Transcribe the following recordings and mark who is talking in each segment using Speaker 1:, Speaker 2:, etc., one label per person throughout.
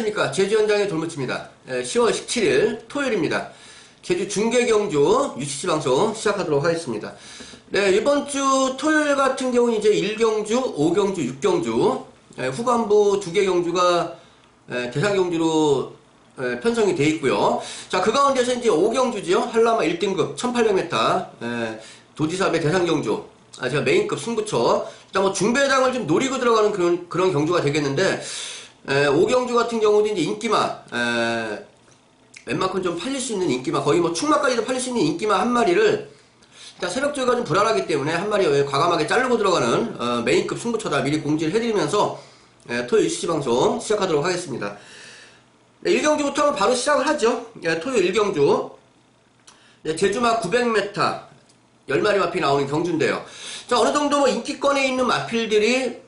Speaker 1: 안녕하십니까. 제주현장의 돌무치입니다. 10월 17일 토요일입니다. 제주 중계경주 UCC 방송 시작하도록 하겠습니다. 네 이번 주 토요일 같은 경우는 이제 1경주, 5경주, 6경주 예, 후반부 두 개 경주가 예, 대상 경주로 예, 편성이 돼 있고요. 자그 가운데서 이제 5경주지요. 한라마 1등급 1800m 예, 도지사배 대상 경주 아, 제가 메인급 승부처. 일단 뭐 중배당을 좀 노리고 들어가는 그런 그런 경주가 되겠는데 에, 오경주 같은 경우도 이제 인기마, 에, 웬만큼 좀 팔릴 수 있는 인기마, 거의 뭐 충마까지도 팔릴 수 있는 인기마 한 마리를 일단 새벽 조회가 좀 불안하기 때문에 한 마리 과감하게 자르고 들어가는 어, 메인급 승부처다 미리 공지를 해드리면서 에, 토요일 CC 방송 시작하도록 하겠습니다. 네, 1경주부터 바로 시작을 하죠. 예, 토요일 1경주. 네, 제주마 900m 10마리 마필 나오는 경주인데요. 자, 어느 정도 뭐 인기권에 있는 마필들이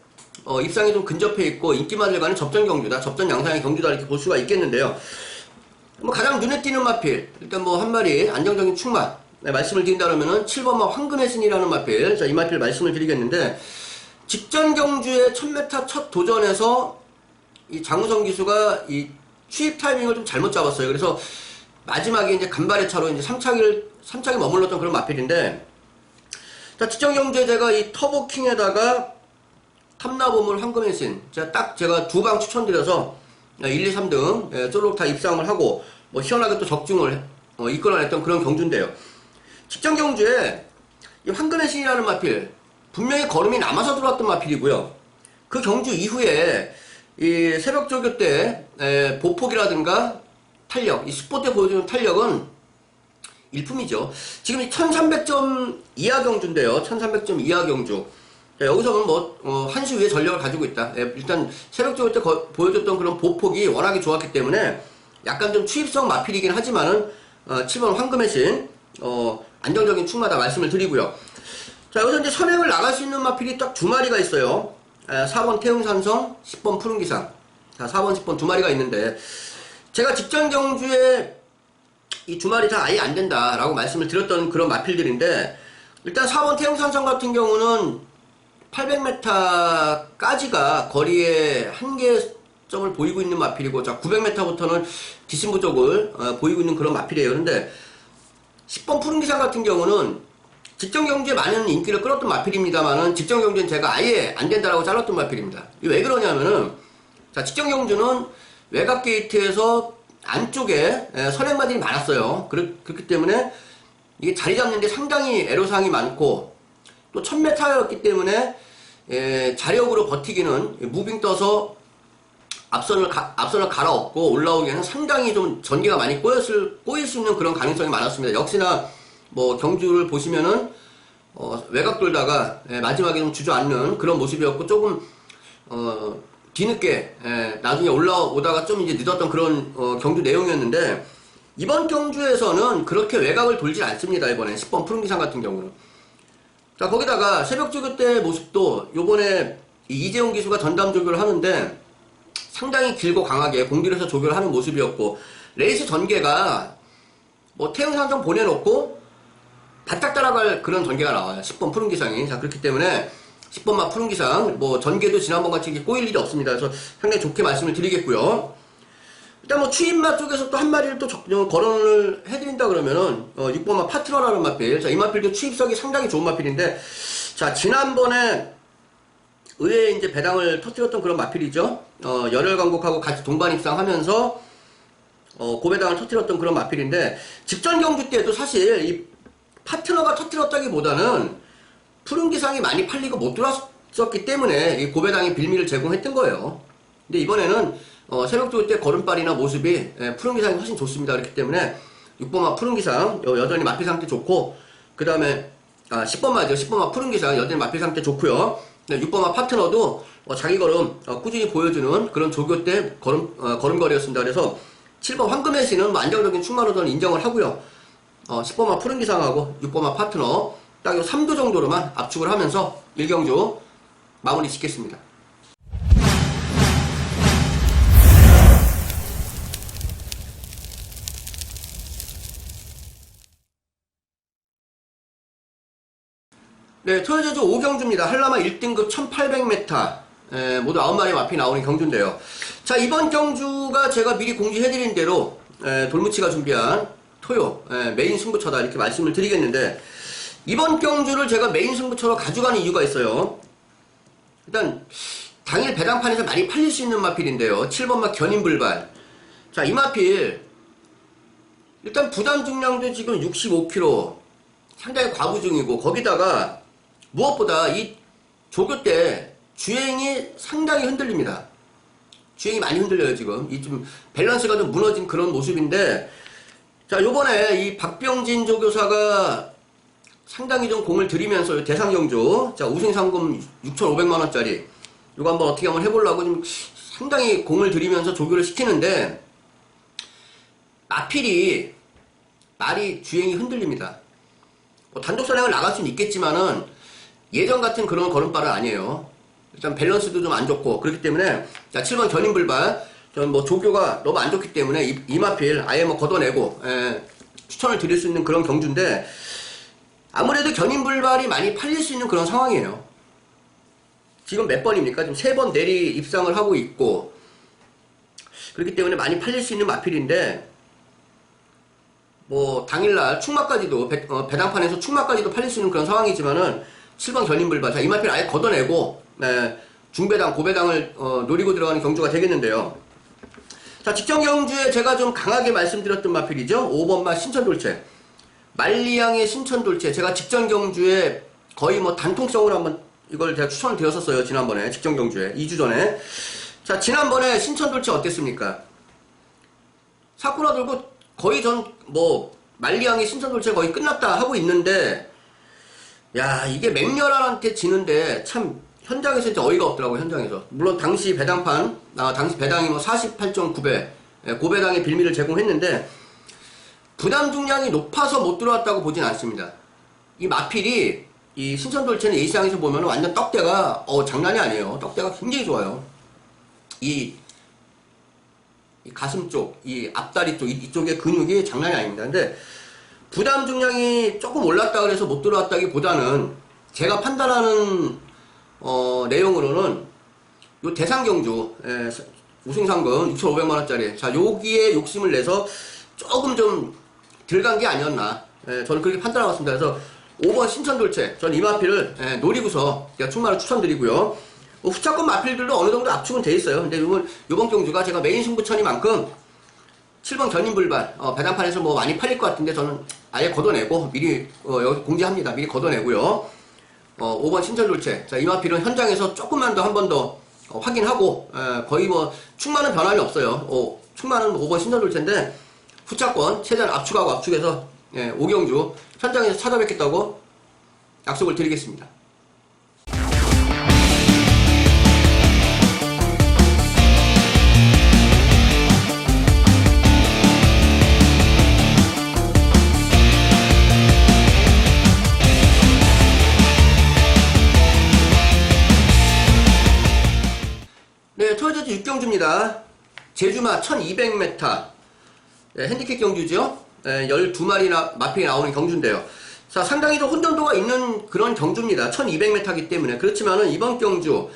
Speaker 1: 어, 입상에 좀 근접해 있고 인기만을 가는 접전 경주다, 접전 양상의 경주다 이렇게 볼 수가 있겠는데요. 뭐 가장 눈에 띄는 마필, 일단 뭐 한 마리 안정적인 충마 네, 말씀을 드린다면은 7번마 황금의 신이라는 마필, 자이 마필 말씀을 드리겠는데 직전 경주의 1000m 첫 도전에서 이 장우성 기수가 이 취입 타이밍을 좀 잘못 잡았어요. 그래서 마지막에 이제 간발의 차로 이제 3차기를 3차기 머물렀던 그런 마필인데 자 직전 경주에 제가 이 터보킹에다가 탐나보물 황금의 신. 제가 딱 제가 두 방 추천드려서 1, 2, 3등 예, 쫄록 다 입상을 하고 뭐 시원하게 또 적중을 어, 이끌어냈던 그런 경주인데요. 직전 경주에 이 황금의 신이라는 마필 분명히 걸음이 남아서 들어왔던 마필이고요. 그 경주 이후에 이 새벽 조교 때 에, 보폭이라든가 탄력, 이 스포 때 보여주는 탄력은 일품이죠. 지금 1300점 이하 경주인데요. 1300점 이하 경주. 자, 여기서는 뭐, 어, 한시 위에 전력을 가지고 있다. 예, 일단, 쪽을 때 거- 보여줬던 그런 보폭이 워낙에 좋았기 때문에 약간 좀 추입성 마필이긴 하지만은, 어, 7번 황금의 신, 어, 안정적인 충마다 말씀을 드리고요. 자, 여기서 이제 선행을 나갈 수 있는 마필이 딱 두 마리가 있어요. 에, 4번 태웅산성, 10번 푸른기상. 자, 4번, 10번 두 마리가 있는데, 제가 직전 경주에 이 두 마리 다 아예 안 된다라고 말씀을 드렸던 그런 마필들인데, 일단 4번 태웅산성 같은 경우는 800m까지가 거리에 한계점을 보이고 있는 마필이고, 자, 900m부터는 뒷심 부족을 어, 보이고 있는 그런 마필이에요. 근데 10번 푸른 기상 같은 경우는 직전 경주에 많은 인기를 끌었던 마필입니다만은 직전 경주는 제가 아예 안 된다라고 잘랐던 마필입니다. 왜 그러냐면은 자 직전 경주는 외곽 게이트에서 안쪽에 에, 선행마들이 많았어요. 그렇, 그렇 기 때문에 이게 자리 잡는데 상당히 애로사항이 많고 또 1000m였기 때문에 에, 자력으로 버티기는 무빙 떠서 앞선을 가, 앞선을 갈아엎고 올라오기에는 상당히 좀 전기가 많이 꼬였을 꼬일 수 있는 그런 가능성이 많았습니다. 역시나 뭐 경주를 보시면은 어, 외곽 돌다가 예, 마지막에 좀 주저앉는 그런 모습이었고 조금 어, 뒤늦게 예, 나중에 올라오다가 좀 이제 늦었던 그런 어, 경주 내용이었는데 이번 경주에서는 그렇게 외곽을 돌질 않습니다. 이번에 10번 푸른기상 같은 경우는. 자 거기다가 새벽 조교 때 모습도 요번에 이 이재용 기수가 전담 조교를 하는데 상당히 길고 강하게 공들여서 조교를 하는 모습이었고 레이스 전개가 뭐 태영산정 보내놓고 바짝 따라갈 그런 전개가 나와요. 10번 푸른 기상이. 자 그렇기 때문에 10번만 푸른 기상 뭐 전개도 지난번 같이 이렇게 꼬일 일이 없습니다. 그래서 상당히 좋게 말씀을 드리겠고요. 일단 뭐 추임마 쪽에서 또 한 마리를 또 적- 어, 거론을 해드린다 그러면은 어, 6번마 파트너라는 마필. 자이 마필도 추입성이 상당히 좋은 마필인데 자 지난번에 의외에 이제 배당을 터뜨렸던 그런 마필이죠. 어, 열혈 강국하고 같이 동반 입상하면서 어, 고배당을 터뜨렸던 그런 마필인데 직전 경주 때도 사실 이 파트너가 터뜨렸다기보다는 푸른 기상이 많이 팔리고 못 들어왔었기 때문에 이 고배당이 빌미를 제공했던 거예요. 근데 이번에는 어, 새벽 조일 때 걸음발이나 모습이 예, 푸른 기상이 훨씬 좋습니다. 그렇기 때문에 6번마 푸른 기상 여, 여전히 마필 상태 좋고 그 다음에 아, 10번마죠. 10번마 푸른 기상 여전히 마필 상태 좋고요. 네, 6번마 파트너도 어, 자기 걸음 어, 꾸준히 보여주는 그런 조교 때 걸음 어, 걸음걸이였습니다. 그래서 7번 황금의 신은 뭐 안정적인 저는 인정을 하고요. 어, 10번마 푸른 기상하고 6번마 파트너 딱 요 3도 정도로만 압축을 하면서 1경주 마무리 짓겠습니다. 네, 토요제주 5경주입니다. 한라마 1등급 1800m. 에, 모두 9마리 마피 나오는 경주인데요. 자, 이번 경주가 제가 미리 공지해드린 대로 에, 돌무치가 준비한 토요 에, 메인 승부처다 이렇게 말씀을 드리겠는데 이번 경주를 제가 메인 승부처로 가져가는 이유가 있어요. 일단 당일 배당판에서 많이 팔릴 수 있는 마필인데요. 7번마 견인불발. 자, 이 마필 일단 부담 중량도 지금 65kg 상당히 과부중이고 거기다가 무엇보다 이 조교 때 주행이 상당히 흔들립니다. 주행이 많이 흔들려요 지금 이 좀 밸런스가 좀 무너진 그런 모습인데 자 요번에 이 박병진 조교사가 상당히 좀 공을 들이면서 대상 경주 자 우승 상금 6,500만 원짜리 이거 한번 어떻게 한번 해보려고 좀 상당히 공을 들이면서 조교를 시키는데 마필이 말이 주행이 흔들립니다. 뭐 단독 선행을 나갈 수는 있겠지만은 예전 같은 그런 걸음발은 아니에요. 일단 밸런스도 좀 안 좋고 그렇기 때문에 자 7번 견인불발 전 뭐 조교가 너무 안 좋기 때문에 이, 이마필 아예 뭐 걷어내고 에, 추천을 드릴 수 있는 그런 경주인데 아무래도 견인불발이 많이 팔릴 수 있는 그런 상황이에요. 지금 몇 번입니까? 지금 세 번 내리 입상을 하고 있고 그렇기 때문에 많이 팔릴 수 있는 마필인데 뭐 당일날 충마까지도 배, 어, 배당판에서 충마까지도 팔릴 수 있는 그런 상황이지만은 7번 견인불발 자 이마필 아예 걷어내고 네, 중배당 고배당을 어, 노리고 들어가는 경주가 되겠는데요. 자 직전 경주에 제가 좀 강하게 말씀드렸던 마필이죠. 5번마 신천돌체 말리양의 신천돌체 제가 직전 경주에 거의 뭐 단통성으로 한번 이걸 제가 추천을 드렸었어요 지난번에 직전 경주에 2주 전에 자 지난번에 신천돌체 어땠습니까? 사쿠라 들고 거의 전 뭐 말리양의 신천돌체 거의 끝났다 하고 있는데 야 이게 맹렬한한테 지는데 참 현장에서 이제 어이가 없더라고 요 현장에서. 물론 당시 배당판 아 당시 배당이 뭐 48.9배 예, 고배당의 빌미를 제공했는데 부담 중량이 높아서 못 들어왔다고 보진 않습니다. 이 마필이 이 신천돌체는 A시장에서 보면 완전 떡대가 어 장난이 아니에요. 떡대가 굉장히 좋아요. 이 이 가슴 쪽, 이 앞다리 쪽, 이- 이쪽의 근육이 장난이 아닙니다. 근데 부담 중량이 조금 올랐다 그래서 못 들어왔다기보다는 제가 판단하는 어, 내용으로는 요 대상 경주 예, 우승 상금 6,500만 원짜리 자 여기에 욕심을 내서 조금 좀 들어간 게 아니었나 예, 저는 그렇게 판단하고 있습니다. 그래서 5번 신천돌체 전 이마필을 예, 노리고서 제가 충만을 추천드리고요. 뭐 후차권 마필들도 어느 정도 압축은 돼 있어요. 근데 이번 이번 경주가 제가 메인 승부처니만큼 7번 견인불발 어, 배당판에서 뭐 많이 팔릴 것 같은데 저는 아예 걷어내고 미리 어, 여기 공지합니다. 미리 걷어내고요. 어, 5번 신천돌체 자 이마필은 현장에서 조금만 더 한 번더 확인하고 에, 거의 뭐 충만은 변함이 없어요. 어, 충만은 5번 신천돌체인데 후차권 최대한 압축하고 압축해서 예, 오경주 현장에서 찾아뵙겠다고 약속을 드리겠습니다. 제주마 1200m. 네, 핸디캡 경주죠. 네, 12마리나 마필이 나오는 경주인데요. 자, 상당히 좀 혼돈도가 있는 그런 경주입니다. 1200m이기 때문에. 그렇지만은 이번 경주,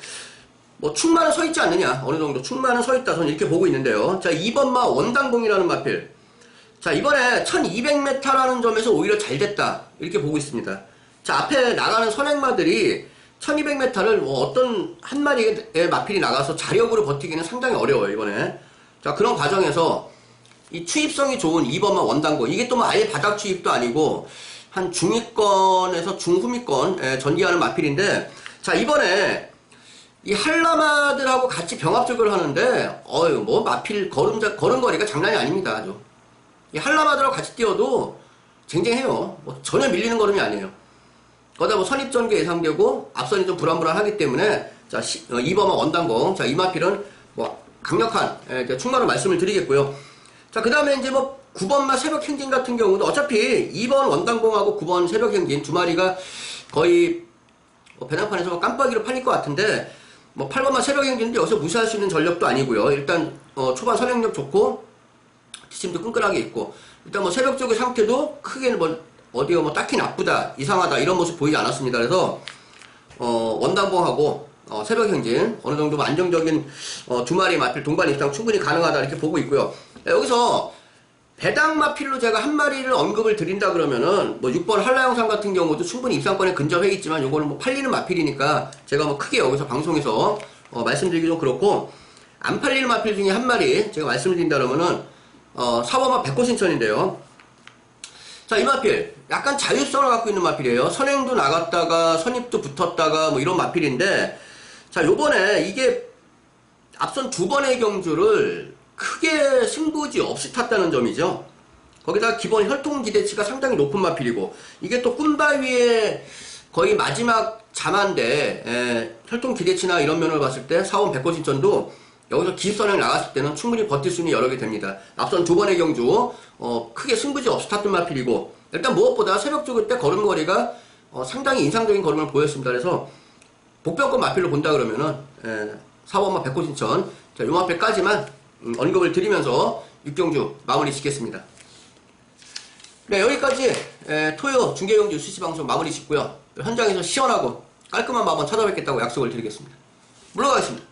Speaker 1: 뭐, 충만은 서 있지 않느냐. 어느 정도 충만은 서 있다. 저는 이렇게 보고 있는데요. 자, 2번마 원당봉이라는 마필. 자, 이번에 1200m라는 점에서 오히려 잘 됐다. 이렇게 보고 있습니다. 자, 앞에 나가는 선행마들이 1200m를 뭐 어떤 한 마리의 마필이 나가서 자력으로 버티기는 상당히 어려워요, 이번에. 자, 그런 과정에서 이 추입성이 좋은 2번마 원당고 이게 또뭐 아예 바닥 추입도 아니고 한 중위권에서 중후미권 에, 전기하는 마필인데 자, 이번에 이 한라마들하고 같이 병합적을 하는데 어유 뭐 마필 걸음자 걸음거리가 장난이 아닙니다, 아주. 이 한라마들하고 같이 뛰어도 쟁쟁해요. 뭐 전혀 밀리는 걸음이 아니에요. 거기다 뭐 선입전개 예상되고 앞선이 좀 불안불안하기 때문에 자 시, 어, 2번마 원단공 자 이마필은 뭐 강력한 예, 충만한 말씀을 드리겠고요. 자 그 다음에 이제 뭐 9번마 새벽 행진 같은 경우도 어차피 2번 원단공하고 9번 새벽 행진 두 마리가 거의 뭐 배낭판에서 뭐 깜빡이로 팔릴 것 같은데 뭐 8번마 새벽 행진도 여기서 무시할 수 있는 전력도 아니고요. 일단 어, 초반 선행력 좋고 지침도 끈끈하게 있고 일단 뭐 새벽 쪽의 상태도 크게는 뭐 어디가 뭐 딱히 나쁘다 이상하다 이런 모습 보이지 않았습니다 그래서 어 원단봉하고 어, 새벽 행진 어느 정도 안정적인 어, 두 마리 마필 동반 입상 충분히 가능하다 이렇게 보고 있고요. 네, 여기서 배당 마필로 제가 한 마리를 언급을 드린다 그러면은 뭐 6번 한라영상 같은 경우도 충분히 입상권에 근접해 있지만 요거는 뭐 팔리는 마필이니까 제가 뭐 크게 여기서 방송에서 어, 말씀드리기 좀 그렇고 안 팔리는 마필 중에 한 마리 제가 말씀을 드린다 그러면은 어, 사범마 백호신천인데요. 자, 이 마필. 약간 자율성을 갖고 있는 마필이에요. 선행도 나갔다가, 선입도 붙었다가, 뭐 이런 마필인데, 자, 요번에 이게 앞선 두 번의 경주를 크게 승부지 없이 탔다는 점이죠. 거기다 기본 혈통 기대치가 상당히 높은 마필이고, 이게 또 꾼바위의 거의 마지막 자만데, 에, 혈통 기대치나 이런 면을 봤을 때, 사원 백호신천도 여기서 기습선행 나갔을 때는 충분히 버틸 수 있는 여러 개 됩니다. 앞선 두 번의 경주, 어, 크게 승부지 없이 탔던 마필이고, 일단 무엇보다 새벽 쪽일 때 걸음걸이가 어, 상당히 인상적인 걸음을 보였습니다. 그래서 복병권 마필로 본다 그러면은, 에, 사원마 백호신천, 자, 요 마필까지만 음, 언급을 드리면서 육경주 마무리 짓겠습니다. 네, 여기까지 에, 토요 중계경주 수시방송 마무리 짓고요. 현장에서 시원하고 깔끔한 마음 찾아뵙겠다고 약속을 드리겠습니다. 물러가겠습니다.